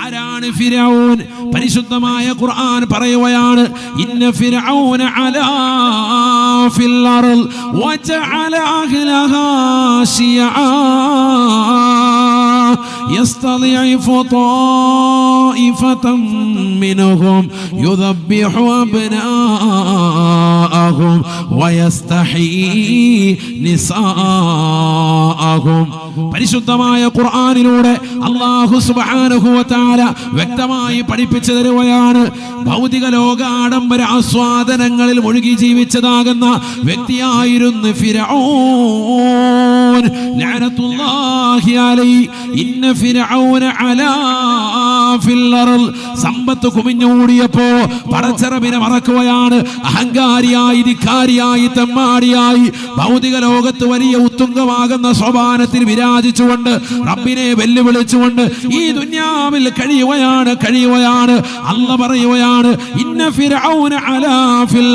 ആരാണ് ഫിരൗൻ പരിശുദ്ധമായ ഖുർആൻ പറയുകയാണ് ഇന്ന ഫിരൗന അലാ ഫിൽ അർൾ വജഅല അഹ്ലഹാ ശിയആ يستضعف طائفة منهم يذبح أبناءهم ويستحيي نساءهم പരിശുദ്ധമായ ഖുർആനിലൂടെ അള്ളാഹു സുബ്ഹാനഹു വ തആല വ്യക്തമായി പഠിപ്പിച്ചു തരുകയാണ് ഭൗതിക ലോക ആഡംബര ആസ്വാദനങ്ങളിൽ മുഴുകി ജീവിച്ചതാകുന്ന വ്യക്തിയായിരുന്നു ഫിൽ സമ്പത്ത് കുമിഞ്ഞൂടിയപ്പോ പടച്ചറബിനെ മറക്കുകയാണ്. അഹങ്കാരിയായി ധിക്കാരിയായി തെമ്മാടിയായി ഭൗതിക ലോകത്ത് വലിയ ഉത്തുംഗമാകുന്ന സ്വഭാവത്തിൽ വിരാജിച്ചുകൊണ്ട് റബ്ബിനെ വെല്ലുവിളിച്ചുകൊണ്ട് ഈ ദുന്യാവിൽ കഴിയുകയാണ് കഴിയുകയാണ്. അല്ല പറയുകയാണ് ഇന്ന ഫിറൗന അലാ ഫിൽ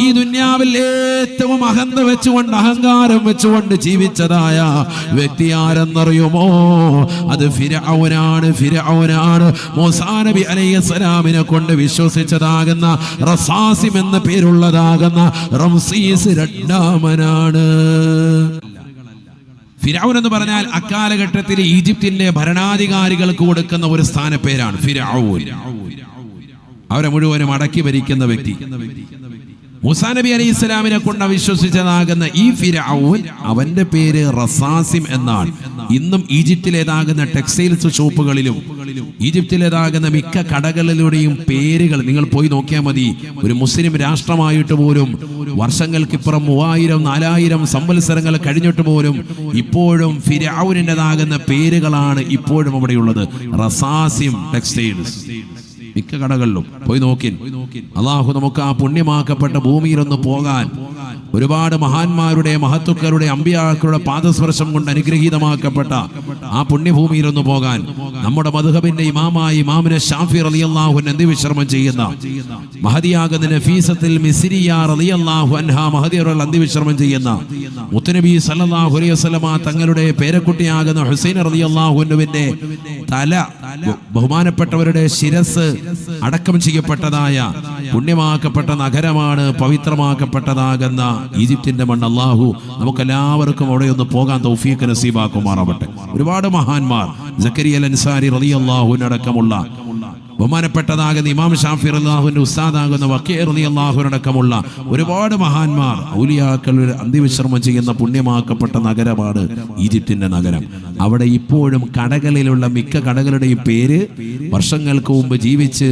ഈ ദുന്യാവിൽ ഏറ്റവും അഹന്ത വെച്ചുകൊണ്ട് അഹങ്കാരം വെച്ചുകൊണ്ട് ജീവിച്ചതായ വ്യക്തി ആരെന്നറിയുമോ? അത് ഫിരഔനാണ് ഫിരഔനാണ് മൂസാ നബി അലൈഹിസ്സലാമിനെ കൊണ്ട് വിശ്വസിച്ചതാകുന്ന റസാസിം എന്ന പേരുള്ളതാകുന്ന റംസീസ് രണ്ടാമനാണ്. ഫിരൗൻ എന്ന് പറഞ്ഞാൽ അക്കാലഘട്ടത്തിൽ ഈജിപ്തിന്റെ ഭരണാധികാരികൾക്ക് കൊടുക്കുന്ന ഒരു സ്ഥാനപ്പേരാണ്. ഫിരൗൻ അവരെ മുഴുവനും അടക്കി ഭരിക്കുന്ന വ്യക്തി. മുസാ നബി അലൈഹി ഇസ്ലാമിനെ കൊണ്ട് വിശ്വസിച്ചതാകുന്ന ഈ ഫിരാവൂൻ അവന്റെ പേര് റസാസിം എന്നാണ്. ഇന്നും ഈജിപ്തിലേതാകുന്ന ടെക്സ്റ്റൈൽസ് ഷോപ്പുകളിലും ഈജിപ്തിലേതാകുന്ന മിക്ക കടകളിലൂടെയും പേരുകൾ നിങ്ങൾ പോയി നോക്കിയാൽ മതി. ഒരു മുസ്ലിം രാഷ്ട്രമായിട്ട് പോലും വർഷങ്ങൾക്കിപ്പുറം മൂവായിരം നാലായിരം സംവത്സരങ്ങൾ കഴിഞ്ഞിട്ട് പോലും ഇപ്പോഴും ഫിരാവുരിന്റെതാകുന്ന പേരുകളാണ് ഇപ്പോഴും അവിടെ ഉള്ളത് റസാസിം ടെക്സ്റ്റൈൽസ്. മിക്ക കടകളിലും. പോയി നോക്കിൻ. അള്ളാഹു നമുക്ക് ആ പുണ്യമാക്കപ്പെട്ട ഭൂമിയിലൊന്ന് പോകാൻ ഒരുപാട് മഹാന്മാരുടെ മഹത്തുക്കളുടെ അമ്പിയാക്കളുടെ പാദസ്പർശം കൊണ്ട് അനുഗ്രഹീതമാക്കപ്പെട്ട ആ പുണ്യഭൂമിയിലൊന്ന് പോകാൻ നമ്മുടെ മധുഹബിന്റെ ഇമാമായി ഇമാമിനെ ഷാഫി റളിയല്ലാഹു അന്ത്യവിശ്രമം ചെയ്യുന്ന മഹദിയാകുന്ന അൻഹ മഹദിയറുകൾ അന്ത്യവിശ്രമം ചെയ്യുന്ന മുത്തുനബി സല്ലല്ലാഹു അലൈഹി തങ്ങളുടെ പേരക്കുട്ടിയാകുന്ന ഹുസൈൻ റളിയല്ലാഹുവിന്റെ തല ബഹുമാനപ്പെട്ടവരുടെ ശിരസ് അടക്കം ചെയ്യപ്പെട്ടതായ പുണ്യമാക്കപ്പെട്ട നഗരമാണ് പവിത്രമാക്കപ്പെട്ടതാകുന്ന ഈജിപ്തിന്റെ മണ്ണ്. അള്ളാഹു നമുക്കെല്ലാവർക്കും അവിടെ ഒന്ന് പോകാൻ തൗഫീഖ് നസീബാക്കുമാറാവട്ടെ. ഒരുപാട് മഹാന്മാർ ജക്കരിയ അൻസാരി റളിയല്ലാഹുവിനടക്കമുള്ള ബഹുമാനപ്പെട്ടതാകുന്ന ഇമാം ഷാഫി അള്ളാഹുവിന്റെ ഉസ്താദാകുന്ന വക്കീർ അലി അള്ളാഹുവിനടക്കമുള്ള ഒരുപാട് മഹാന്മാർ ഔലിയാക്കളുടെ അന്തിവിശ്രമം ചെയ്യുന്ന പുണ്യമാക്കപ്പെട്ട നഗരമാണ് ഈജിപ്തിന്റെ നഗരം. അവിടെ ഇപ്പോഴും കടകളിലുള്ള മിക്ക കടകളുടെയും പേര് വർഷങ്ങൾക്ക് മുമ്പ് ജീവിച്ച്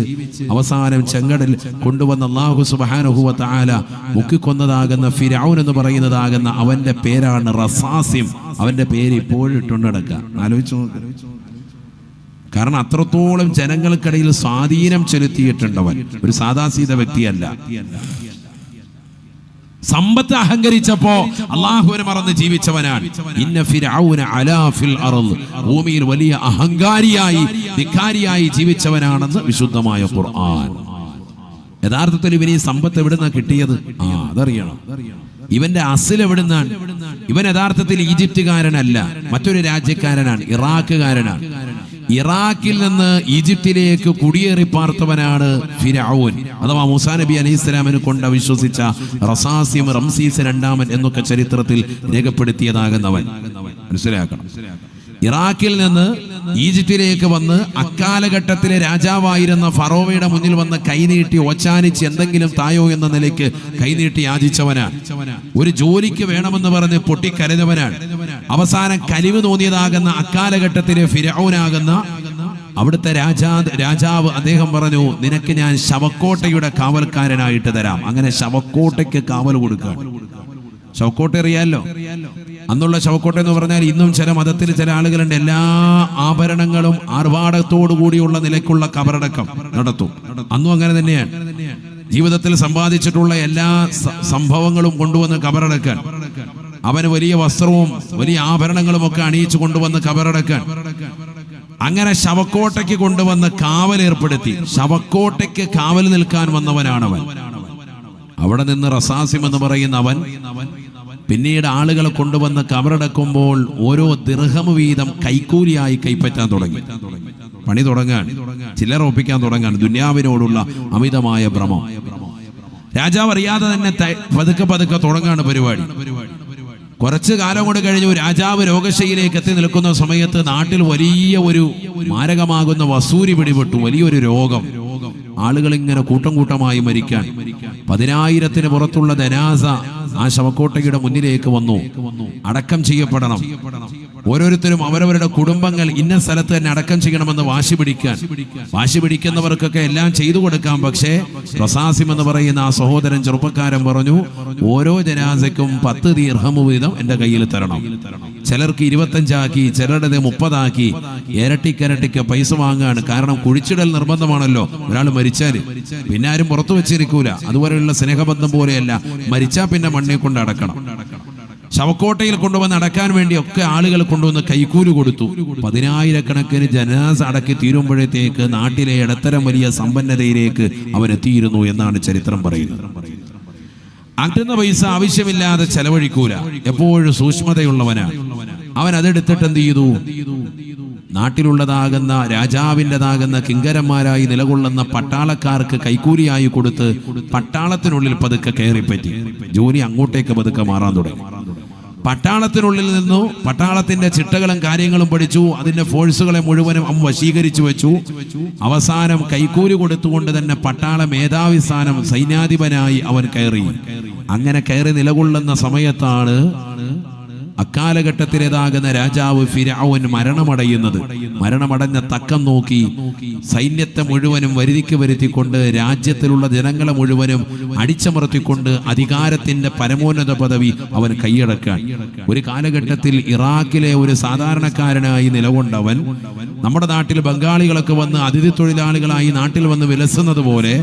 അവസാനം ചെങ്കടൽ കൊണ്ടുവന്ന അള്ളാഹു സുബാനുഹുവ താല മുക്കിക്കൊന്നതാകുന്ന ഫിരൗൻ എന്ന് പറയുന്നതാകുന്ന അവന്റെ പേരാണ് റസാസിം. അവന്റെ പേര് ഇപ്പോഴും ഇട്ടുണ്ടടക്കുക ആലോചിച്ചു നോക്ക്. കാരണം അത്രത്തോളം ജനങ്ങൾക്കിടയിൽ സ്വാധീനം ചെലുത്തിയിട്ടുണ്ടവൻ. ഒരു സാദാസീത വ്യക്തിയല്ല. സമ്പത്ത് അഹങ്കരിച്ചപ്പോ അള്ളാഹുവിനെ മറന്ന് ജീവിച്ചവനാണ്. ഇന്ന ഭൂമിയിൽ വലിയ അഹങ്കാരിയായി ധിക്കാരിയായി ജീവിച്ചവനാണെന്ന് വിശുദ്ധമായ ഖുർആൻ. യഥാർത്ഥത്തിൽ ഇവന് ഈ സമ്പത്ത് എവിടുന്നാ കിട്ടിയത്? ആ അതറിയണം. ഇവന്റെ അസിൽ എവിടുന്നാണ്? ഇവൻ യഥാർത്ഥത്തിൽ ഈജിപ്തുകാരനല്ല മറ്റൊരു രാജ്യക്കാരനാണ് ഇറാഖുകാരനാണ്. ഇറാഖിൽ നിന്ന് ഈജിപ്തിലേക്ക് കുടിയേറി പാർത്തവനാണ് ഫിരാവുൻ അഥവാ മുസാ നബി അലൈഹി സ്വലാമിനെ കൊണ്ട് വിശ്വസിച്ച റസാസിം റംസീസ് രണ്ടാമൻ എന്നൊക്കെ ചരിത്രത്തിൽ രേഖപ്പെടുത്തിയതാകുന്നവൻ. മനസ്സിലാക്കണം. ഇറാഖിൽ നിന്ന് ഈജിപ്തിലേക്ക് വന്ന് അക്കാലഘട്ടത്തിലെ രാജാവായിരുന്ന ഫറോവയുടെ മുന്നിൽ വന്ന് കൈനീട്ടി ഓച്ചാനിച്ച് എന്തെങ്കിലും തായോ എന്ന നിലയ്ക്ക് കൈനീട്ടി യാചിച്ചവനാണ്. ഒരു ജോലിക്ക് വേണമെന്ന് പറഞ്ഞ് പൊട്ടിക്കരഞ്ഞവനാണ്. അവസാനം കലിവ് തോന്നിയതാകുന്ന അക്കാലഘട്ടത്തിലെ ഫിരൗനാകുന്ന അവിടുത്തെ രാജാ രാജാവ് അദ്ദേഹം പറഞ്ഞു നിനക്ക് ഞാൻ ശവക്കോട്ടയുടെ കാവൽക്കാരനായിട്ട് തരാം. അങ്ങനെ ശവക്കോട്ടയ്ക്ക് കാവൽ കൊടുക്കുക ശവക്കോട്ട അറിയാലോ? അന്നുള്ള ശവക്കോട്ട എന്ന് പറഞ്ഞാൽ ഇന്നും ചില മതത്തിൽ ചില ആളുകളുണ്ട് എല്ലാ ആഭരണങ്ങളും ആർഭാടത്തോടു കൂടിയുള്ള നിലയ്ക്കുള്ള കബറടക്കം നടത്തും. അന്നും അങ്ങനെ തന്നെയാണ്. ജീവിതത്തിൽ സമ്പാദിച്ചിട്ടുള്ള എല്ലാ സംഭവങ്ങളും കൊണ്ടുവന്ന് കബറടക്കാൻ. അവന് വലിയ വസ്ത്രവും വലിയ ആഭരണങ്ങളും ഒക്കെ അണിയിച്ചു കൊണ്ടുവന്ന് കബറടക്കാൻ. അങ്ങനെ ശവക്കോട്ടയ്ക്ക് കൊണ്ടുവന്ന് കാവൽ ഏർപ്പെടുത്തി. ശവക്കോട്ടയ്ക്ക് കാവൽ നിൽക്കാൻ വന്നവനാണ് അവൻ അവിടെ നിന്ന് റസാസിം എന്ന് പറയുന്ന അവൻ പിന്നീട് ആളുകളെ കൊണ്ടുവന്ന് കബറടക്കുമ്പോൾ ഓരോ ദിർഹം വീതം കൈക്കൂലിയായി കൈപ്പറ്റാൻ തുടങ്ങി. പണി തുടങ്ങാൻ ചിലർ ഒപ്പിക്കാൻ തുടങ്ങാൻ ദുന്യാവിനോടുള്ള അമിതമായ ഭ്രമം. രാജാവ് അറിയാതെ തന്നെ പതുക്കെ പതുക്കെ തുടങ്ങാണ് പരിപാടി. കുറച്ച് കാലം കൊണ്ട് കഴിഞ്ഞ് രാജാവ് രോഗശൈലിയിലേക്ക് എത്തി നിൽക്കുന്ന സമയത്ത് നാട്ടിൽ വലിയ ഒരു മാരകമാകുന്ന വസൂരി പിടിപെട്ടു. വലിയൊരു രോഗം. ആളുകൾ ഇങ്ങനെ കൂട്ടം കൂട്ടമായി മരിക്കാൻ. പതിനായിരത്തിന് പുറത്തുള്ള ധനാസ ആ ശവക്കോട്ടയുടെ മുന്നിലേക്ക് വന്നു. അടക്കം ചെയ്യപ്പെടണം. ഓരോരുത്തരും അവരവരുടെ കുടുംബങ്ങൾ ഇന്ന സ്ഥലത്ത് തന്നെ അടക്കം ചെയ്യണമെന്ന് വാശി പിടിക്കാൻ. വാശി പിടിക്കുന്നവർക്കൊക്കെ എല്ലാം ചെയ്തു കൊടുക്കാം. പക്ഷേ പ്രസാസിം എന്ന് പറയുന്ന ആ സഹോദരൻ ചെറുപ്പക്കാരൻ പറഞ്ഞു ഓരോ ജനാസയ്ക്കും പത്ത് ദീർഘമു വീതം എന്റെ കയ്യിൽ തരണം. ചിലർക്ക് ഇരുപത്തഞ്ചാക്കി ചിലരുടേത് മുപ്പതാക്കി. ഇരട്ടിക്കരട്ടിക്ക് പൈസ വാങ്ങാണ്. കാരണം കുഴിച്ചിടൽ നിർബന്ധമാണല്ലോ. ഒരാൾ മരിച്ചാൽ പിന്നെ ആരും പുറത്തു വെച്ചിരിക്കൂല. അതുപോലെയുള്ള സ്നേഹബന്ധം പോലെയല്ല. മരിച്ചാൽ പിന്നെ മണ്ണിൽ കൊണ്ട് അടക്കണം. ശവക്കോട്ടയിൽ കൊണ്ടുവന്ന് അടക്കാൻ വേണ്ടി ഒക്കെ ആളുകൾ കൊണ്ടുവന്ന് കൈക്കൂലി കൊടുത്തു. പതിനായിരക്കണക്കിന് ജനാസ അടക്കി തീരുമ്പോഴത്തേക്ക് നാട്ടിലെ ഇടത്തരം വലിയ സമ്പന്നതയിലേക്ക് അവനെത്തിയിരുന്നു എന്നാണ് ചരിത്രം പറയുന്നത്. അട്ടുന്ന പൈസ ആവശ്യമില്ലാതെ ചെലവഴിക്കൂല. എപ്പോഴും സൂക്ഷ്മതയുള്ളവനാണ് അവൻ അതെടുത്തിട്ട് എന്ത് ചെയ്തു? നാട്ടിലുള്ളതാകുന്ന രാജാവിന്റെതാകുന്ന കിങ്കരന്മാരായി നിലകൊള്ളുന്ന പട്ടാളക്കാർക്ക് കൈക്കൂലിയായി കൊടുത്ത് പട്ടാളത്തിനുള്ളിൽ പതുക്കെ കയറിപ്പറ്റി. ജോലി അങ്ങോട്ടേക്ക് പതുക്കെ മാറാൻ തുടങ്ങി. പട്ടാളത്തിനുള്ളിൽ നിന്നു പട്ടാളത്തിന്റെ ചിട്ടകളും കാര്യങ്ങളും പഠിച്ചു. അതിന്റെ ഫോഴ്സുകളെ മുഴുവനും അമ്മ വശീകരിച്ചു വെച്ചു. അവസാനം കൈക്കൂലി കൊടുത്തുകൊണ്ട് തന്നെ പട്ടാള മേധാവി സ്ഥാനം സൈന്യാധിപനായി അവൻ കയറി. അങ്ങനെ കയറി നിലകൊള്ളുന്ന സമയത്താണ് അക്കാലഘട്ടത്തിലേതാകുന്ന രാജാവ് ഫിരാവൻ മരണമടയുന്നത്. മരണമടഞ്ഞ തക്കം നോക്കി സൈന്യത്തെ മുഴുവനും വരുതിക്ക് വരുത്തിക്കൊണ്ട് രാജ്യത്തിലുള്ള ജനങ്ങളെ മുഴുവനും അടിച്ചമർത്തിക്കൊണ്ട് അധികാരത്തിന്റെ പരമോന്നത പദവി അവൻ കൈയടക്കാൻ. ഒരു കാലഘട്ടത്തിൽ ഇറാഖിലെ ഒരു സാധാരണക്കാരനായി നിലകൊണ്ടവൻ നമ്മുടെ നാട്ടിൽ ബംഗാളികളൊക്കെ വന്ന് അതിഥി തൊഴിലാളികളായി നാട്ടിൽ വന്ന് വിലസുന്നത് പോലെ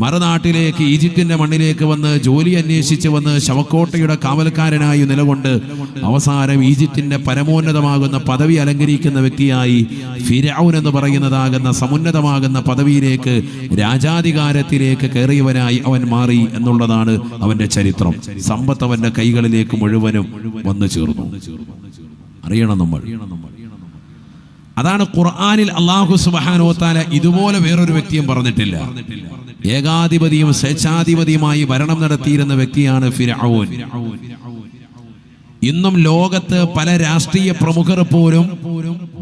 മറുനാട്ടിലേക്ക് ഈജിപ്തിന്റെ മണ്ണിലേക്ക് വന്ന് ജോലി അന്വേഷിച്ച് വന്ന് ശവക്കോട്ടയുടെ കാവൽക്കാരനായി നിലകൊണ്ട് അവസാനം ഈജിപ്തിന്റെ പരമോന്നതമാകുന്ന പദവി അലങ്കരിക്കുന്ന വ്യക്തിയായി ഫിരൗൻ എന്ന് പറയുന്നതാകുന്ന സമുന്നതമാകുന്ന പദവിയിലേക്ക് രാജാധികാരത്തിലേക്ക് കയറിയവനായി അവൻ മാറി എന്നുള്ളതാണ് അവന്റെ ചരിത്രം. സമ്പത്ത് അവന്റെ കൈകളിലേക്ക് മുഴുവനും വന്നു ചേർന്നു. അറിയണം നമ്മൾ. അതാണ് ഖുർആാനിൽ അള്ളാഹു സുബാനോത്താല ഇതുപോലെ വേറൊരു വ്യക്തിയും പറഞ്ഞിട്ടില്ല. ഏകാധിപതിയും സ്വേച്ഛാധിപതിയുമായി ഭരണം നടത്തിയിരുന്ന വ്യക്തിയാണ് ഫിരഔൻ ഇന്നും ലോകത്ത് പല രാഷ്ട്രീയ പ്രമുഖർ പോലും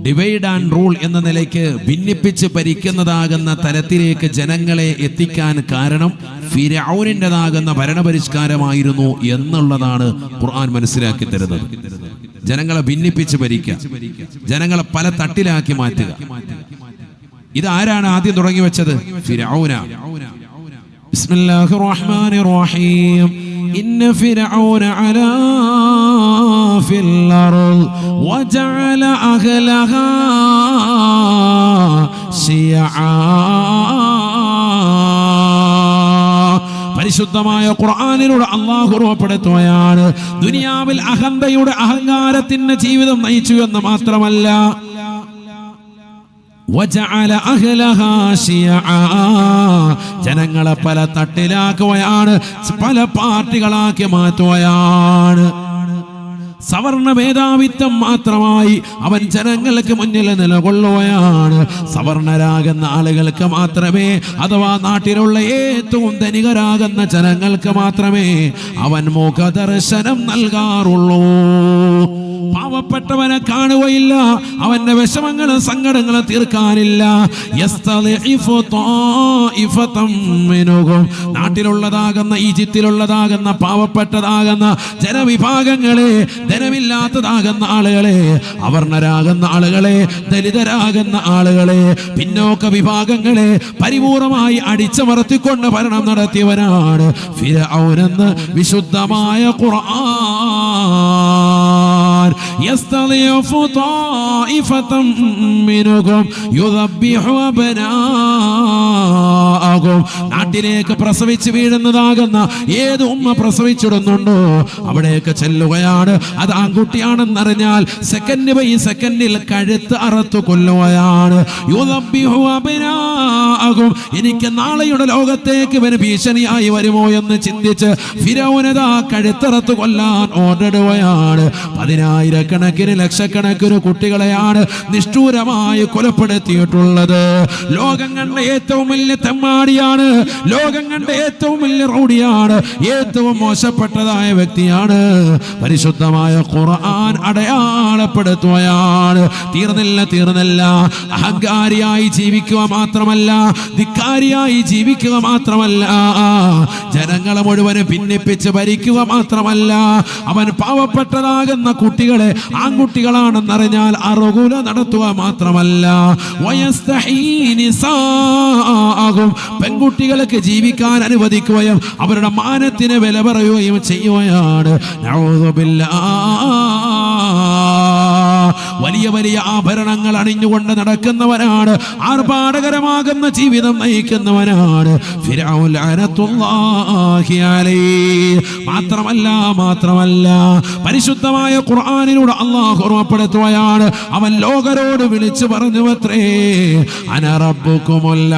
ഡിവൈഡ് ആൻഡ് റൂൾ എന്ന നിലയ്ക്ക് ഭിന്നിപ്പിച്ച് ഭരിക്കുന്നതാകുന്ന തരത്തിലേക്ക് ജനങ്ങളെ എത്തിക്കാൻ കാരണം ഫിരൌനിന്റെതാകുന്ന ഭരണപരിഷ്കാരമായിരുന്നു എന്നുള്ളതാണ് ഖുർആൻ മനസ്സിലാക്കി തരുന്നത്. ജനങ്ങളെ ഭിന്നിപ്പിച്ച് ഭരിക്കുക. ജനങ്ങളെ പല തട്ടിലാക്കി മാറ്റുക. ഇത് ആരാണ് ആദ്യം തുടങ്ങി വെച്ചത്? ഫിരൗനാണ് ബിസ്മില്ലാഹിർ റഹ്മാനിർ റഹീം إن فرعون علا في الأرض وجعل أهلها شيعا പരിശുദ്ധമായ ഖുർആാനിലൂടെ അള്ളാഹു ഉറപ്പെടുത്തുകയാണ് ദുനിയാവിൽ അഹന്തയുടെ അഹങ്കാരത്തിന്റെ ജീവിതം നയിച്ചു എന്ന് മാത്രമല്ല വജഅല അഹ്ലഹാ ശിയആ. ജനങ്ങളെ പല തട്ടിലാക്കുകയാണ് പല പാർട്ടികളാക്കി മാറ്റുകയാണ്. സവർണ മേധാവിത്വം മാത്രമായി അവൻ ജനങ്ങൾക്ക് മുന്നിൽ നിലകൊള്ളുകയാണ്. സവർണരാകുന്ന ആളുകൾക്ക് മാത്രമേ അഥവാ നാട്ടിലുള്ള ഏറ്റവും ധനികരാകുന്ന ജനങ്ങൾക്ക് മാത്രമേ അവൻ മുഖദർശനം നൽകാറുള്ളൂ. പാവപ്പെട്ടവനെ കാണുകയില്ല. അവന്റെ വിഷമങ്ങളും സങ്കടങ്ങളും തീർക്കാനില്ല. നാട്ടിലുള്ളതാകുന്ന ഈജിപ്തിലുള്ളതാകുന്ന പാവപ്പെട്ടതാകുന്ന ജനവിഭാഗങ്ങളെ ധനമില്ലാത്തതാകുന്ന ആളുകളെ അവർണരാകുന്ന ആളുകളെ ദലിതരാകുന്ന ആളുകളെ പിന്നോക്ക വിഭാഗങ്ങളെ പരിപൂർണമായി അടിച്ചമർത്തിക്കൊണ്ട് ഭരണം നടത്തിയവനാണ് ഫിരഔനെന്ന് വിശുദ്ധമായ ഖുർആൻ. يستضيف طائفة منكم يذبح أبناءكم നാട്ടിലേക്ക് പ്രസവിച്ച് വീഴുന്നതാകുന്ന ഏത് ഉമ്മ പ്രസവിച്ചിടുന്നുണ്ടോ അവിടേക്ക് ചെല്ലുകയാണ് അത് ആൺകുട്ടിയാണെന്നറിഞ്ഞാൽ സെക്കൻഡ് ബൈ സെക്കൻഡിൽ കഴുത്ത് അറുത്തു കൊല്ലുകയാണ് യുദബ്ബിഹു അബ്നാഅകും. എനിക്ക് നാളെയുടെ ലോകത്തേക്ക് ഇവന് ഭീഷണിയായി വരുമോ എന്ന് ചിന്തിച്ച് ഫിരൗനത കഴുത്തറത്ത് കൊല്ലാൻ ഓർഡറിടുകയാണ് പതിനായിരക്കണക്കിന് ആയിരക്കണക്കിന് ലക്ഷക്കണക്കിന് കുട്ടികളെയാണ് നിഷ്ഠൂരമായി കൊലപ്പെടുത്തിയിട്ടുള്ളത്. ലോകം കണ്ട ഏറ്റവും വലിയ തെമ്മാടിയാണ് ലോകം കണ്ട ഏറ്റവും വലിയ റൗഡിയാണ് ഏറ്റവും മോശപ്പെട്ടതായ വ്യക്തിയാണ് പരിശുദ്ധമായ ഖുർആൻ അടയാളപ്പെടുത്തുകയാണ്. തീർന്നില്ല തീർന്നില്ല. അഹങ്കാരിയായി ജീവിക്കുക മാത്രമല്ല ധിക്കാരിയായി ജീവിക്കുക മാത്രമല്ല ജനങ്ങളെ മുഴുവനും ഭിന്നിപ്പിച്ച് ഭരിക്കുക മാത്രമല്ല അവൻ പാവപ്പെട്ടതാകുന്ന കുട്ടികളെ ആൺകുട്ടികളാണെന്നറിഞ്ഞാൽ അറുകുല നടത്തുക മാത്രമല്ല ആകും. പെൺകുട്ടികൾക്ക് ജീവിക്കാൻ അനുവദിക്കുകയും അവരുടെ മാനത്തിന് വില പറയുകയും ചെയ്യുകയാണ് നഊദുബില്ലാ. വലിയ വലിയ ആഭരണങ്ങൾ അണിഞ്ഞുകൊണ്ട് നടക്കുന്നവനാണ് ആർഭാടകരമാകുന്ന ജീവിതം നയിക്കുന്നവനാണ്. മാത്രമല്ല മാത്രമല്ല പരിശുദ്ധമായ ഖുർആാനിലൂടെ അള്ളാഹു ഓർമ്മപ്പെടുത്തുകയാണ് അവൻ ലോകരോട് വിളിച്ചു പറഞ്ഞു അത്രേ അനറബുക്കുമല്ല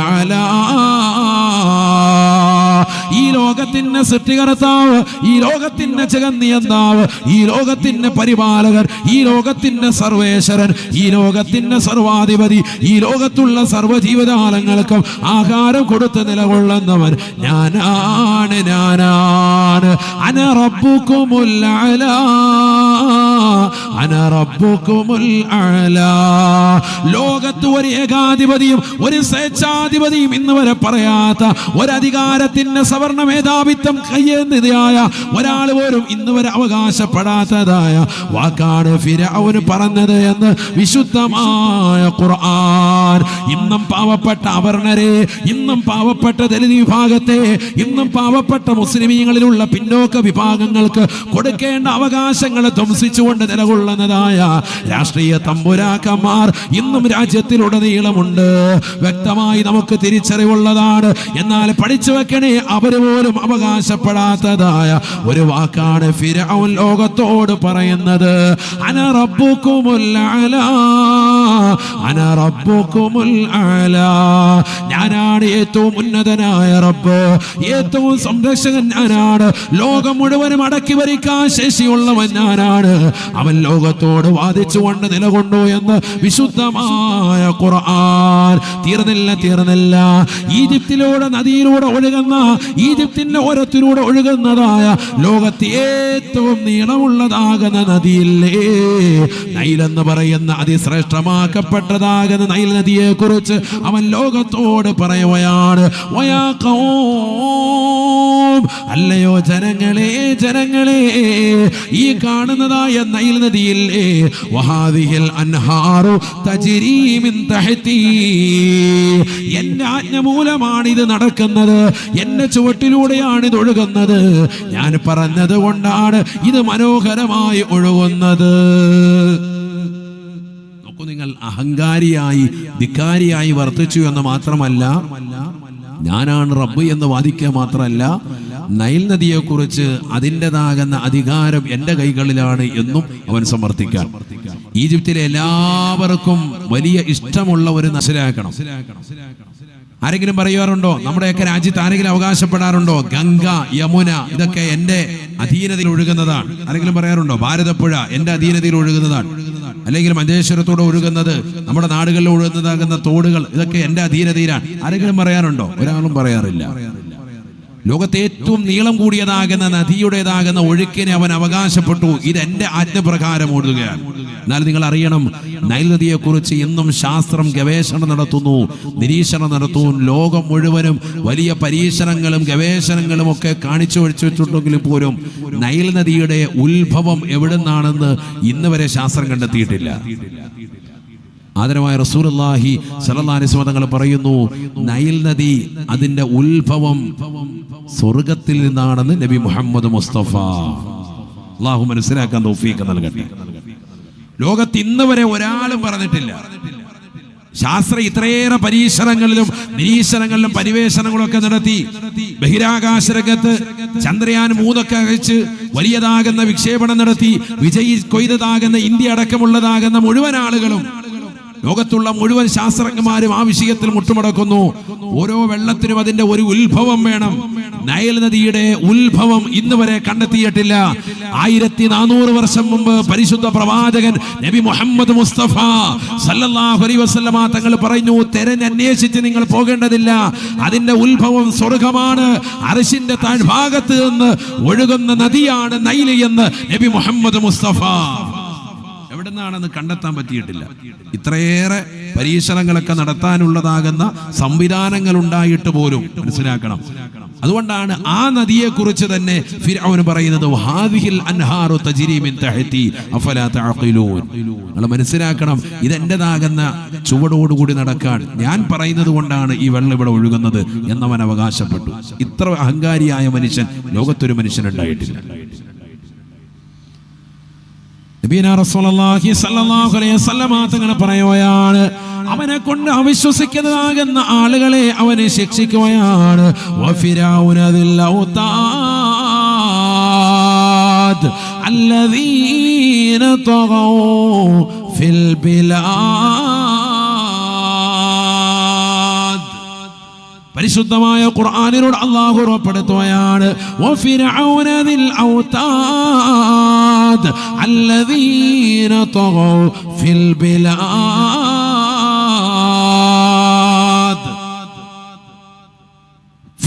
ഈ ലോകത്തിന്റെ സൃഷ്ടികർത്താവ് ഈ ലോകത്തിന്റെ ജഗന്നിയന്താവ് ഈ ലോകത്തിന്റെ പരിപാലകൻ ഈ ലോകത്തിന്റെ സർവേശ്വരൻ ഈ ലോകത്തിന്റെ സർവാധിപതി ഈ ലോകത്തുള്ള സർവജീവജാലങ്ങൾക്കും ആഹാരം കൊടുത്ത് നിലകൊള്ളുന്നവൻ ഞാനാണ് ഞാനാണ്. അന റബ്ബുക്കുമുല്ല ലോകത്ത് ഒരു ഏകാധിപതിയും ഒരു സ്വേച്ഛാധിപതിയും ഇന്ന് വരെ പറയാത്ത ഒരധികാരത്തിന്റെ സവർണ മേധാവിത്വം കയ്യേന്തിയായ ഒരാൾ പോലും ഇന്ന് വരെ അവകാശപ്പെടാത്തതായ വാക്കാണ് ഫിരൗന് പറഞ്ഞത് എന്ന് വിശുദ്ധമായ ഖുർആൻ. ഇന്നും പാവപ്പെട്ട അവർണരെ ഇന്നും പാവപ്പെട്ട ദലിത് വിഭാഗത്തെ ഇന്നും പാവപ്പെട്ട മുസ്ലിമീങ്ങളിലുള്ള പിന്നോക്ക വിഭാഗങ്ങൾക്ക് കൊടുക്കേണ്ട അവകാശങ്ങളെ ധ്വംസിച്ചുകൊണ്ട് നിലകൊള്ളുന്നതായ രാഷ്ട്രീയ തമ്പുരാക്കന്മാർ ഇന്നും രാജ്യത്തിലുടനീളമുണ്ട്. വ്യക്തമായി നമുക്ക് തിരിച്ചറിവുള്ളതാണ്. എന്നാൽ പഠിച്ചു വെക്കണേ അവർ പോലും അവകാശപ്പെടാത്തതായ ഒരു വാക്കാണ് ഫിരൗൻ ലോകത്തോട് പറയുന്നത്. അന റബ്ബുക്കുമുൽ അലാ അന റബ്ബുക്കുമുൽ അലാ. ഞാനാണ് ഏറ്റവും ഉന്നതനായ റബ്ബ്. ഏറ്റവും സംരക്ഷകൻ ഞാനാണ്. ലോകം മുഴുവനും അടക്കി ഭരിക്കാൻ ശേഷിയുള്ളവൻ ഞാനാണ്. അവൻ ലോകത്തോട് വാദിച്ചുകൊണ്ട് നിലകൊണ്ടു എന്ന് വിശുദ്ധമായ ഖുർആൻ. തീർന്നില്ല തീർന്നില്ല. ഈജിപ്തിലൂടെ നദിയിലൂടെ ഒഴുകുന്ന ഈജിപ്തിന്റെ ഓരത്തിലൂടെ ഒഴുകുന്നതായ ലോകത്തെ ഏറ്റവും നീളമുള്ളതാകുന്ന നദിയില്ലേ? നൈലെന്ന് പറയുന്ന അതിശ്രേഷ്ഠമാക്കപ്പെട്ടതാകുന്ന നൈൽ നദിയെ കുറിച്ച് അവൻ ലോകത്തോട് പറയുകയാണ് അല്ലയോ ജനങ്ങളെ ജനങ്ങളെ ഈ കാണുന്നതായ നൈൽ നദിയില്ലേ? വഹാദിഹിൽ അൻഹാറു തജ്രീ മിൻ തഹ്തി. എന്റെ ആജ്ഞ മൂലമാണ് ഇത് നടക്കുന്നത് എന്റെ ചുവട്ടിലൂടെയാണ് ഇത് ഒഴുകുന്നത്. ഞാൻ പറഞ്ഞത് കൊണ്ടാണ് ഇത് മനോഹരമായി ഒഴുകുന്നത്. നോക്കൂ നിങ്ങൾ അഹങ്കാരിയായി ധിക്കാരിയായി വർത്തിച്ചു എന്ന് മാത്രമല്ല ഞാനാണ് റബ്ബ് എന്ന് വാദിക്കുക മാത്രമല്ല നൈൽ നദിയെക്കുറിച്ച് അതിന്റെതാകുന്ന അധികാരം എന്റെ കൈകളിലാണ് എന്നും അവൻ സമർത്ഥിക്കാൻ. ഈജിപ്തിലെ എല്ലാവർക്കും വലിയ ഇഷ്ടമുള്ള ഒരു മനസ്സിലാക്കണം ആരെങ്കിലും പറയാറുണ്ടോ നമ്മുടെയൊക്കെ രാജ്യത്ത് ആരെങ്കിലും അവകാശപ്പെടാറുണ്ടോ? ഗംഗ യമുന ഇതൊക്കെ എന്റെ അധീനതയിൽ ഒഴുകുന്നതാണ്. ആരെങ്കിലും പറയാറുണ്ടോ? ഭാരതപ്പുഴ എന്റെ അധീനതയിൽ ഒഴുകുന്നതാണ്. അല്ലെങ്കിൽ മഞ്ചേശ്വരത്തോടെ ഒഴുകുന്നത് നമ്മുടെ നാടുകളിൽ ഒഴുകുന്നതാകുന്ന തോടുകൾ ഇതൊക്കെ എന്റെ അധീനതയിലാണ്. ആരെങ്കിലും പറയാറുണ്ടോ? ഒരാളും പറയാറില്ല. ലോകത്തെ ഏറ്റവും നീളം കൂടിയതാകുന്ന നദിയുടേതാകുന്ന ഒഴുക്കിനെ അവൻ അവകാശപ്പെട്ടു. ഇത് എന്റെ ആജ്ഞപ്രകാരം ഓടുകയാണ്. എന്നാൽ നിങ്ങൾ അറിയണം നൈൽ നദിയെക്കുറിച്ച് ഇന്നും ശാസ്ത്രം ഗവേഷണം നടത്തുന്നു നിരീക്ഷണം നടത്തുന്നു. ലോകം മുഴുവനും വലിയ പരീക്ഷണങ്ങളും ഗവേഷണങ്ങളും ഒക്കെ കാണിച്ചു വെച്ചിട്ടുണ്ടെങ്കിലും പോലും നൈൽ നദിയുടെ ഉത്ഭവം എവിടുന്നാണെന്ന് ഇന്ന് വരെ ശാസ്ത്രം കണ്ടെത്തിയിട്ടില്ല. റസൂലുള്ളാഹി സല്ലല്ലാഹു അലൈഹി വസല്ലം പറയുന്നു നൈൽ നദി അതിന്റെ ഉത്ഭവം സ്വർഗത്തിൽ നിന്നാണെന്ന് നബി മുഹമ്മദ് മുസ്തഫ. അള്ളാഹു മനസ്സിലാക്കാൻ തോഫിയൊക്കെ നൽകട്ടെ. ലോകത്ത് ഇന്ന് വരെ ഒരാളും പറഞ്ഞിട്ടില്ല. ശാസ്ത്രം ഇത്രയേറെ പരീക്ഷണങ്ങളിലും നിരീക്ഷണങ്ങളിലും പരിവേഷണങ്ങളും ഒക്കെ നടത്തി ബഹിരാകാശ രംഗത്ത് ചന്ദ്രയാൻ മൂന്നൊക്കെ അയച്ച് വലിയതാകുന്ന വിക്ഷേപണം നടത്തി വിജയി കൊയ്തതാകുന്ന ഇന്ത്യ അടക്കമുള്ളതാകുന്ന മുഴുവൻ ആളുകളും ലോകത്തുള്ള മുഴുവൻ ശാസ്ത്രജ്ഞന്മാരും ആ വിഷയത്തിൽ മുട്ടുമടക്കുന്നു. ഓരോ വെള്ളത്തിനും അതിന്റെ ഒരു ഉത്ഭവം വേണം. നയൽ നദിയുടെ ഉത്ഭവം ഇന്ന് വരെ കണ്ടെത്തിയിട്ടില്ല. ആയിരത്തി നാനൂറ് വർഷം മുമ്പ് പരിശുദ്ധ പ്രവാചകൻ നബി മുഹമ്മദ് മുസ്തഫ സല്ലല്ലാഹു അലൈഹി വസല്ലമ തങ്ങൾ പറഞ്ഞു തെരഞ്ഞന്വേഷിച്ച് നിങ്ങൾ പോകേണ്ടതില്ല. അതിന്റെ ഉത്ഭവം സ്വർഗമാണ്. അർശിന്റെ താഴ്ഭാഗത്ത് നിന്ന് ഒഴുകുന്ന നദിയാണ് നൈലി എന്ന് നബി മുഹമ്മദ് മുസ്തഫ എവിടുന്നാണെന്ന് കണ്ടെത്താൻ പറ്റിയിട്ടില്ല. ഇത്രയേറെ പരീക്ഷണങ്ങളൊക്കെ നടത്താനുള്ളതാകുന്ന സംവിധാനങ്ങൾ ഉണ്ടായിട്ട് പോലും മനസ്സിലാക്കണം. അതുകൊണ്ടാണ് ആ നദിയെ കുറിച്ച് തന്നെ ഫിർഔൻ പറയുന്നത് ഹാദിഹിൽ തഹത്തി മനസ്സിലാക്കണം ഇതെന്റേതാകുന്ന ചുവടോടുകൂടി നടക്കാൻ ഞാൻ പറയുന്നത് കൊണ്ടാണ് ഈ വെള്ളം ഇവിടെ ഒഴുകുന്നത് എന്നവൻ അവകാശപ്പെട്ടു. ഇത്ര അഹങ്കാരിയായ മനുഷ്യൻ ലോകത്തൊരു മനുഷ്യൻ ഉണ്ടായിട്ടില്ല തങ്ങൾ പറയുകയാണ്. അവനെ കൊണ്ട് അവിശ്വസിക്കുന്നതാകുന്ന ആളുകളെ അവനെ ശിക്ഷിക്കുകയാണ്. വഫിരൗന ഫിൽ ഔതാദ് പരിശുദ്ധമായ ഖുർആാനിനോട് അള്ളാഹു ഉറപ്പെടുത്തുകയാണ് അല്ലദീന ഫിൽ ബിലാ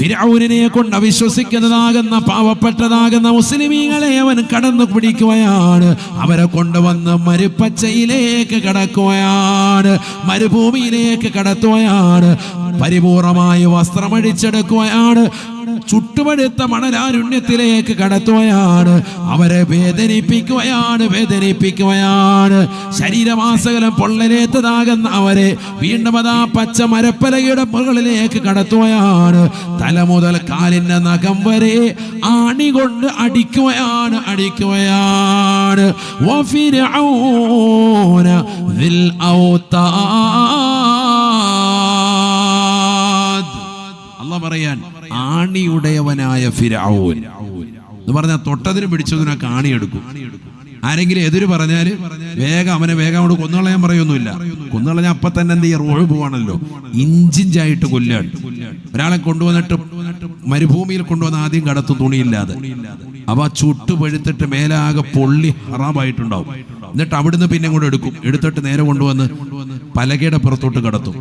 ഫിരൗനിനെ കൊണ്ട് അവിശ്വസിക്കുന്നതാകുന്ന പാവപ്പെട്ടതാകുന്ന മുസ്ലിമീങ്ങളെ അവൻ കടന്നു പിടിക്കുകയാണ്. അവരെ കൊണ്ടുവന്ന് മരുപ്പച്ചയിലേക്ക് കടക്കുകയാണ്. മരുഭൂമിയിലേക്ക് കടത്തുകയാണ്. പരിപൂർണമായി വസ്ത്രമഴിച്ചെടുക്കുകയാണ് ചുട്ടുപഴുത്ത മണലാരുണ്യത്തിലേക്ക് കടത്തുകയാണ്. അവരെ വേദനിപ്പിക്കുകയാണ് വേദനിപ്പിക്കുകയാണ്. ശരീരമാസകലം പൊള്ളലേത്തതാകുന്ന അവരെ വീണ്ടും അതാ പച്ച മരപ്പലകയുടെ മുകളിലേക്ക് കടത്തുകയാണ്. തല മുതൽ കാലിന്റെ നഖം വരെ ആണി കൊണ്ട് അടിക്കുകയാണ് അടിക്കുകയാണ്. പറയാൻ ആണിയുടയവനായ ഫിരാവൂൻ എന്ന് പറഞ്ഞാൽ തൊട്ടതിന് പിടിച്ചതിനൊക്കെ ആണിയെടുക്കും. ആരെങ്കിലും എതിര് പറഞ്ഞാൽ വേഗം അവനെ വേഗം അവിടെ കൊന്നുകളയാൻ പറയൊന്നുമില്ല. കൊന്നുകളഞ്ഞ അപ്പൊ തന്നെ എന്ത് ചെയ്യുക റോഴ് പോവാണല്ലോ. ഇഞ്ചിഞ്ചായിട്ട് കൊല്ലാണ് ഒരാളെ കൊണ്ടുവന്നിട്ട് മരുഭൂമിയിൽ കൊണ്ടുവന്ന ആദ്യം കടത്തും തുണിയില്ലാതെ. അവ ചുട്ടു പഴുത്തിട്ട് മേലാകെ പൊള്ളി ഹറാബായിട്ടുണ്ടാവും എന്നിട്ട് അവിടുന്ന് പിന്നെ കൂടെ എടുക്കും. എടുത്തിട്ട് നേരെ കൊണ്ടുവന്ന് പലകയുടെ പുറത്തോട്ട് കടത്തും.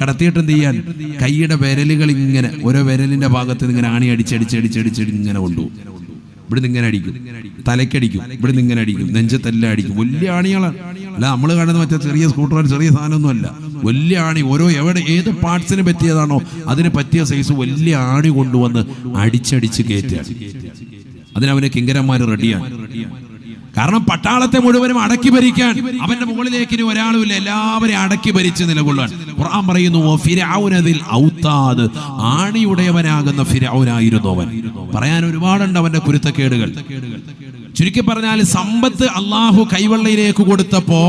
കടത്തിയിട്ട് എന്ത് ചെയ്യാൻ? കൈയുടെ വിരലുകൾ ഇങ്ങനെ ഓരോ വിരലിന്റെ ഭാഗത്ത് നിന്ന് ഇങ്ങനെ ആണി അടിച്ചടിച്ചടിച്ചടിച്ചടി ഇങ്ങനെ കൊണ്ടുപോകും. ഇവിടുന്ന് ഇങ്ങനെ അടിക്കും. തലക്കടിക്കും ഇവിടുന്ന് ഇങ്ങനെ അടിക്കും. നെഞ്ചത്തെല്ലാം അടിക്കും. വലിയ ആണികളാണ്. അല്ല നമ്മൾ കാണുന്ന മറ്റേ ചെറിയ സ്കൂട്ടർ ചെറിയ സാധനമൊന്നുമല്ല. വലിയ ആണി ഓരോ എവിടെ ഏത് പാർട്സിന് പറ്റിയതാണോ അതിന് പറ്റിയ സൈസ് വലിയ ആണി കൊണ്ടുവന്ന് അടിച്ചടിച്ച് കയറ്റുക അതിനവന് കിങ്കരന്മാർ റെഡിയാണ് കാരണം പട്ടാളത്തെ മുഴുവനും അടക്കി ഭരിക്കാൻ അവന്റെ മുകളിലേക്ക് ഇനി ഒരാളുമില്ല. എല്ലാവരെയും അടക്കി ഭരിച്ച് നിലകൊള്ളാൻ ഖുർആൻ പറയുന്നു ഫിരൗനതിൽ ഔത്താദ്. ആണിയുടയവനാകുന്ന ഫിരൗനായിരുന്നു അവൻ. പറയാൻ ഒരുപാടുണ്ട് അവന്റെ കുരുത്തക്കേടുകൾ. ചുരുക്കി പറഞ്ഞാൽ സമ്പത്ത് അള്ളാഹു കൈവെള്ളയിലേക്ക് കൊടുത്തപ്പോ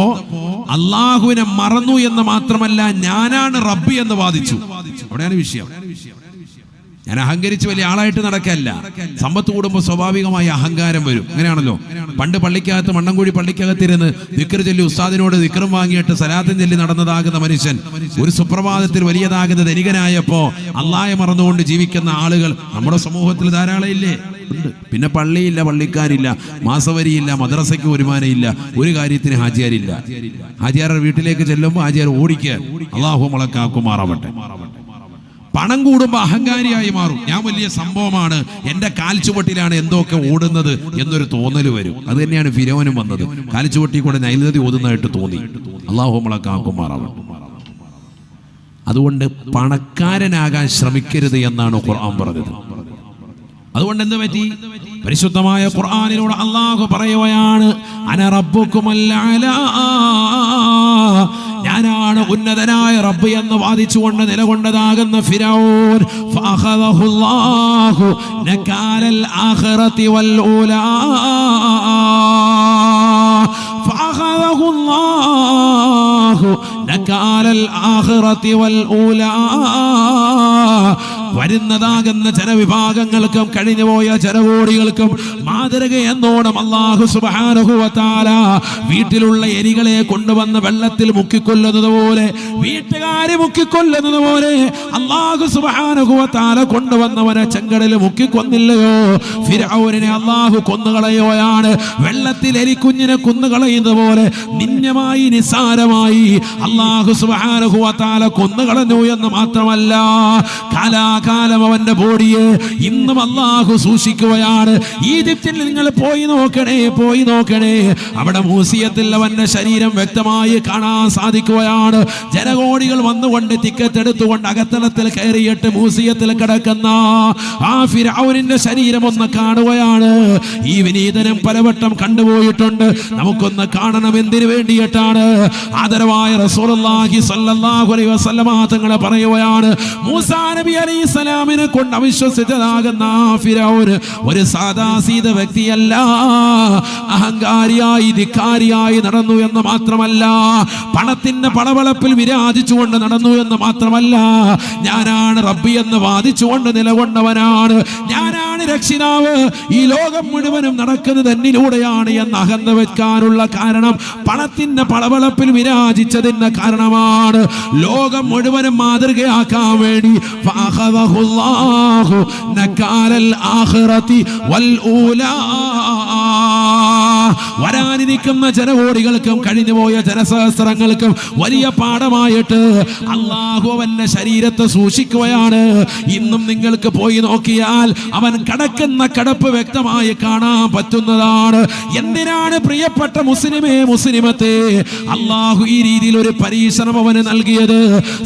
അള്ളാഹുവിനെ മറന്നു എന്ന് മാത്രമല്ല ഞാനാണ് റബ്ബി എന്ന് വാദിച്ചു. അവിടെയാണ് വിഷയം. ഞാൻ അഹങ്കരിച്ച് വലിയ ആളായിട്ട് നടക്കല്ല. സമ്പത്ത് കൂടുമ്പോൾ സ്വാഭാവികമായി അഹങ്കാരം വരും. അങ്ങനെയാണല്ലോ? പണ്ട് പള്ളിക്കകത്ത് മണ്ണൻകുഴി പള്ളിക്കകത്തിരുന്ന് വിക്രം ചൊല്ലി ഉസ്താദിനോട് വിക്രം വാങ്ങിയിട്ട് സലാത്തും ചൊല്ലി നടന്നതാകുന്ന മനുഷ്യൻ ഒരു സുപ്രഭാതത്തിൽ വലിയതാകുന്ന ധനികനായപ്പോ അള്ളായ മറന്നുകൊണ്ട് ജീവിക്കുന്ന ആളുകൾ നമ്മുടെ സമൂഹത്തിൽ ധാരാളം ഇല്ലേ? പിന്നെ പള്ളിയില്ല പള്ളിക്കാരില്ല മാസവരിയില്ല മദ്രസയ്ക്ക് വരുമാനമില്ല ഒരു കാര്യത്തിന് ഹാജിയാരില്ല. ഹാജിയാരുടെ വീട്ടിലേക്ക് ചെല്ലുമ്പോൾ ഹാജിയാർ ഓടിക്കുക അള്ളാഹു മുളക്കാക്കുമാറാവട്ടെ പണം കൂടുമ്പോ അഹങ്കാരിയായി മാറും. ഞാൻ വലിയ സംഭവമാണ്. എന്റെ കാൽച്ചുവട്ടിലാണ് എന്തൊക്കെ ഓടുന്നത് എന്നൊരു തോന്നൽ വരും. അത് തന്നെയാണ് ഫിരോനും വന്നത്. കാൽച്ചുവട്ടി കൂടെ നൈലതി ഓതുന്നതായിട്ട് തോന്നി. അള്ളാഹു നമ്മളെ കാക്കുമാറാവണം അതുകൊണ്ട് പണക്കാരനാകാൻ ശ്രമിക്കരുത് എന്നാണ് ഖുർആൻ പറഞ്ഞത്. അതുകൊണ്ട് എന്ത് പറ്റി? പരിശുദ്ധമായ ഖുർആാനിലൂടെ അള്ളാഹു പറയുകയാണ് ഞാനാണ് ഉന്നതനായ റബ്ബ് എന്ന് വാദിച്ചുകൊണ്ട് നിലകൊണ്ടതാകുന്ന ഫിരൗൻ ഫഅഖദഹുല്ലാഹു നകാലൽ ആഖിറതി വൽ ഊലാ فأخذه الله نكال الآخرة والأولى വരുന്നതാകുന്ന ജനവിഭാഗങ്ങൾക്കും കഴിഞ്ഞുപോയ ജനകോടികൾക്കും മാതൃക എന്നോണം അള്ളാഹു സുബാനുഭവത്താല വീട്ടിലുള്ള എരികളെ കൊണ്ടുവന്ന് വെള്ളത്തിൽ മുക്കിക്കൊല്ലുന്നത് പോലെ വീട്ടുകാരെ മുക്കിക്കൊല്ലുന്നത് പോലെ അള്ളാഹു സുബാനുഭവത്താല കൊണ്ടുവന്നവനെ ചെങ്കടൽ മുക്കിക്കൊന്നില്ലയോ? ഫിരാവൂരിനെ അള്ളാഹു കൊന്നുകളയോയാണ് വെള്ളത്തിൽ എരിക്കുഞ്ഞിനെ കൊന്നുകളയുന്നത് പോലെ നിന്യമായി നിസ്സാരമായി അള്ളാഹു സുബാനുഭവത്താല കൊന്നുകളഞ്ഞു എന്ന് മാത്രമല്ല. കാലാകാലം അവന്റെ ബോഡിയെ ഇന്നും അള്ളാഹു സൂക്ഷിക്കുകയാണ്. ഈജിപ്തിൽ നിങ്ങൾ പോയി നോക്കണേ പോയി നോക്കണേ. അവിടെ മ്യൂസിയത്തിൽ അവന്റെ ശരീരം വ്യക്തമായി കാണാൻ സാധിക്കുകയാണ്. ജനകോടികൾ വന്നുകൊണ്ട് ടിക്കറ്റ് എടുത്തുകൊണ്ട് അകത്തളത്തിൽ കയറിയിട്ട് മ്യൂസിയത്തിൽ കിടക്കുന്ന ആ ഫിരൗനിന്റെ ശരീരം ഒന്ന് കാണുകയാണ്. ഈ വിനീതനം പലവട്ടം കണ്ടുപോയിട്ടുണ്ട്. നമുക്കൊന്ന് കാണണം എന്തിനു വേണ്ടിയിട്ടാണ്? ആദരവായ റസൂലുള്ളാഹി സ്വല്ലല്ലാഹു അലൈഹി വസല്ലമ തങ്ങളെ പറയുകയാണ് മൂസാ നബി അലൈഹി സ്വലാമിനെ കൊണ്ട് അവിശ്വസിച്ചതാകുന്ന ആ ഫിരൗന് ഒരു സാദാസീത വ്യക്തിയല്ല. അഹങ്കാരിയായി ധിക്കാരിയായി നടന്നു എന്ന് മാത്രമല്ല പണത്തിന്റെ പണവളപ്പിൽ വിരാജിച്ചുകൊണ്ട് നടന്നു എന്ന് മാത്രമല്ല ഞാനാണ് റബ്ബി എന്ന് വാദിച്ചുകൊണ്ട് നിലകൊണ്ടവനാണ്. ഞാനാണ് രക്ഷിതാവ്. ഈ ലോകം മുഴുവനും നടക്കുന്നത് എന്നിലൂടെയാണ് എന്ന് അഹന്ത വെക്കാനുള്ള കാരണം പണത്തിന്റെ പളവളപ്പിൽ വിരാജിച്ചതിന്റെ കാരണമാണ്. ലോകം മുഴുവനും മാതൃകയാക്കാൻ വേണ്ടി ഫഅഖദഹുല്ലാഹു الله نكال വൽ والأولى വരാനിരിക്കുന്ന ജനകോടികൾക്കും കഴിഞ്ഞുപോയ ജനസഹസ്രങ്ങൾക്കും വലിയ പാഠമായിട്ട് അള്ളാഹു അവന്റെ ശരീരത്തെ സൂക്ഷിക്കുകയാണ്. ഇന്നും നിങ്ങൾക്ക് പോയി നോക്കിയാൽ അവൻ കടക്കുന്ന കടപ്പ് വ്യക്തമായി കാണാൻ പറ്റുന്നതാണ്. എന്തിനാണ് പ്രിയപ്പെട്ട മുസ്ലിമേ മുസ്ലിമത്തെ? അള്ളാഹു ഈ രീതിയിൽ ഒരു പരീക്ഷണം അവന് നൽകിയത്.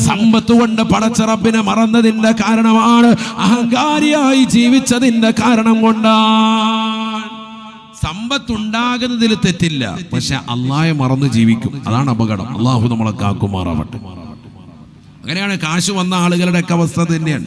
സമ്പത്ത് കൊണ്ട് പടച്ചറബിനെ മറന്നതിന്റെ കാരണമാണ്. അഹങ്കാരിയായി ജീവിച്ചതിന്റെ കാരണം കൊണ്ടാണ്. സമ്പത്തുണ്ടാകുന്നതിൽ തെറ്റില്ല. പക്ഷെ അള്ളാഹെ മറന്ന് ജീവിക്കും. അതാണ് അപകടം. അള്ളാഹു നമ്മളെ കാക്കുമാറാവട്ടെ. അങ്ങനെയാണ് കാശ് വന്ന ആളുകളുടെ ഒക്കെ അവസ്ഥ തന്നെയാണ്.